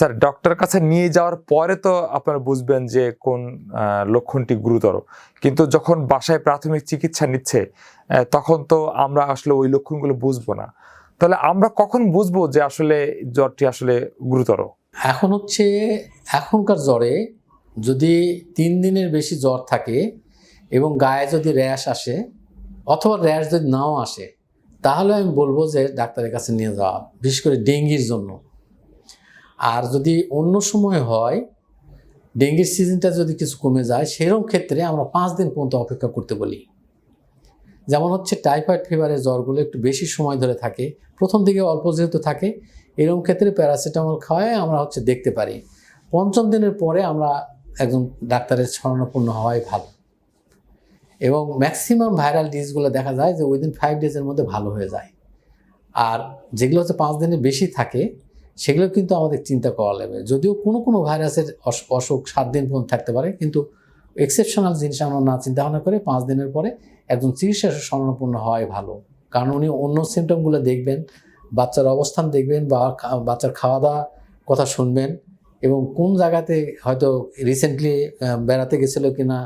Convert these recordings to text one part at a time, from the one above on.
Sir doctor কাছে নিয়ে যাওয়ার পরে তো আপনারা বুঝবেন যে কোন লক্ষণটি গুরুতর। কিন্তু যখন বাসায় প্রাথমিক চিকিৎসা নিচ্ছে তখন তো আমরা আসলে ওই লক্ষণগুলো বুঝব না। তাহলে আমরা কখন বুঝব যে আসলে জ্বরটি আসলে গুরুতর? এখন হচ্ছে, এখনকার জ্বরে যদি তিন দিনের বেশি জ্বর থাকে এবং গায়ে যদি র্যাশ আসে অথবা র্যাশ যদি নাও আসে, তাহলে আমি বলব যে ডাক্তারের কাছে নিয়ে যাওয়া, বিশেষ করে ডেঙ্গির জন্য। আর যদি অন্য সময় হয়, ডেঙ্গির সিজনটা যদি কিছু কমে যায় সেরকম ক্ষেত্রে আমরা পাঁচ দিন পর্যন্ত অপেক্ষা করতে বলি। যেমন হচ্ছে টাইফয়েড ফিভারের জ্বরগুলো একটু বেশি সময় ধরে থাকে, প্রথম দিকে অল্প যেহেতু থাকে এরকম ক্ষেত্রে প্যারাসিটামল খাওয়ায় আমরা হচ্ছে দেখতে পারি। পঞ্চম দিনের পরে আমরা একজন ডাক্তারের শরণাপন্ন হওয়াই ভালো। এবং ম্যাক্সিমাম ভাইরাল ডিজিজগুলো দেখা যায় যে উইদিন ফাইভ ডেজের মধ্যে ভালো হয়ে যায়। আর যেগুলো হচ্ছে পাঁচ দিনের বেশি থাকে সেগুলো কিন্তু আমাদের চিন্তা করা লাগবে। যদিও কোনো কোনো ভাইরাসের অস- অসুখ সাত দিন পর্যন্ত থাকতে পারে, কিন্তু এক্সেপশনাল জিনিস আমরা না চিন্তা ভাবনা করে পাঁচ দিনের পরে একজন চিকিৎসা শরণাপন্ন হওয়াই ভালো। কারণ উনি অন্য সিমটমগুলো দেখবেন, বাচ্চার অবস্থান দেখবেন বা বাচ্চার খাওয়া দাওয়া কথা শুনবেন এবং কোন জায়গাতে হয়তো রিসেন্টলি বেড়াতে গেছিল কিনা,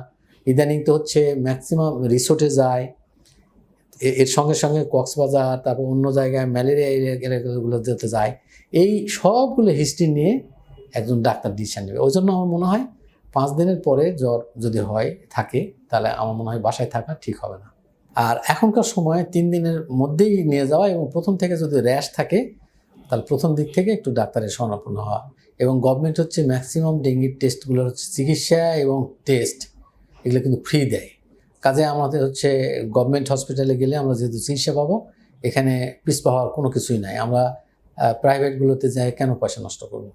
ইদানিং তো হচ্ছে ম্যাক্সিমাম রিসোর্টে যায় এর সঙ্গে সঙ্গে কক্সবাজার, তারপর অন্য জায়গায় ম্যালেরিয়া এলাকাগুলো যেতে যায়। এই সবগুলো হিস্ট্রি নিয়ে একজন ডাক্তার ডিসিশন নেবে। ওই জন্য আমার মনে হয় পাঁচ দিনের পরে জ্বর যদি হয়, থাকে, তাহলে আমার মনে হয় বাসায় থাকা ঠিক হবে না। আর এখনকার সময় তিন দিনের মধ্যেই নিয়ে যাওয়া এবং প্রথম থেকে যদি র্যাশ থাকে, তাহলে প্রথম দিক থেকে একটু ডাক্তারের শরণাপন্ন হওয়া। এবং গভর্নমেন্ট হচ্ছে ম্যাক্সিমাম ডেঙ্গির টেস্টগুলোর হচ্ছে চিকিৎসা এবং টেস্ট এগুলো কিন্তু ফ্রি দেয়। কাজে আমাদের হচ্ছে গভর্নমেন্ট হসপিটালে গেলে আমরা যেহেতু চিকিৎসা পাবো, এখানে পিস পাওয়ার কোনো কিছুই নাই। আমরা প্রাইভেটগুলোতে যাই কেন পয়সা নষ্ট করব?